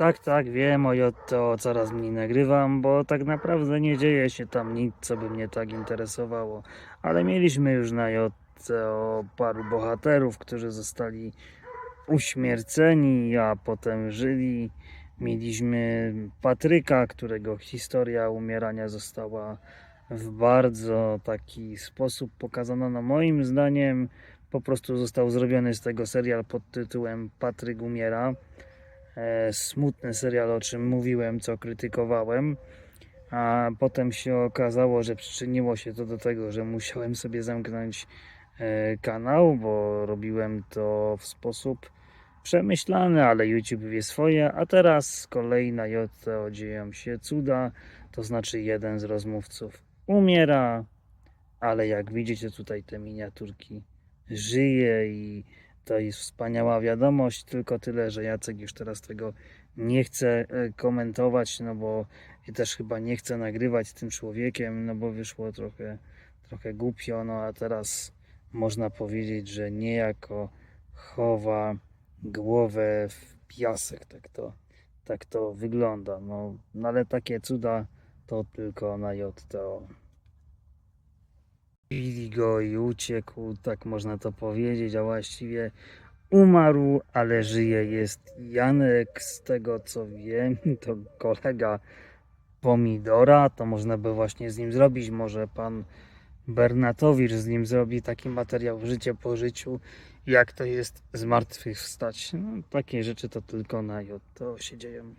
Tak, tak, wiem o JTO, coraz mniej nagrywam, bo tak naprawdę nie dzieje się tam nic, co by mnie tak interesowało. Ale mieliśmy już na JTO paru bohaterów, którzy zostali uśmierceni, a potem żyli. Mieliśmy Patryka, którego historia umierania została w bardzo taki sposób pokazana. No moim zdaniem po prostu został zrobiony z tego serial pod tytułem Patryk umiera. E, smutny serial, o czym mówiłem, co krytykowałem. A potem się okazało, że przyczyniło się to do tego, że musiałem sobie zamknąć e, kanał, bo robiłem to w sposób przemyślany, ale YouTube wie swoje. A teraz z kolei na JTO dzieją się cuda, to znaczy jeden z rozmówców umiera, ale jak widzicie tutaj te miniaturki żyje i to jest wspaniała wiadomość, tylko tyle, że Jacek już teraz tego nie chce e, komentować, no bo też chyba nie chce nagrywać z tym człowiekiem, no bo wyszło trochę, trochę głupio, no a teraz można powiedzieć, że niejako chowa głowę w piasek, tak to, tak to wygląda, no, no ale takie cuda to tylko na JTO. Bili go i uciekł, tak można to powiedzieć, a właściwie umarł, ale żyje. Jest Janek, z tego co wiem, to kolega Pomidora, to można by właśnie z nim zrobić. Może pan Bernatowicz z nim zrobi taki materiał życie po życiu, jak to jest zmartwychwstać. No, takie rzeczy to tylko na JTO się dzieją.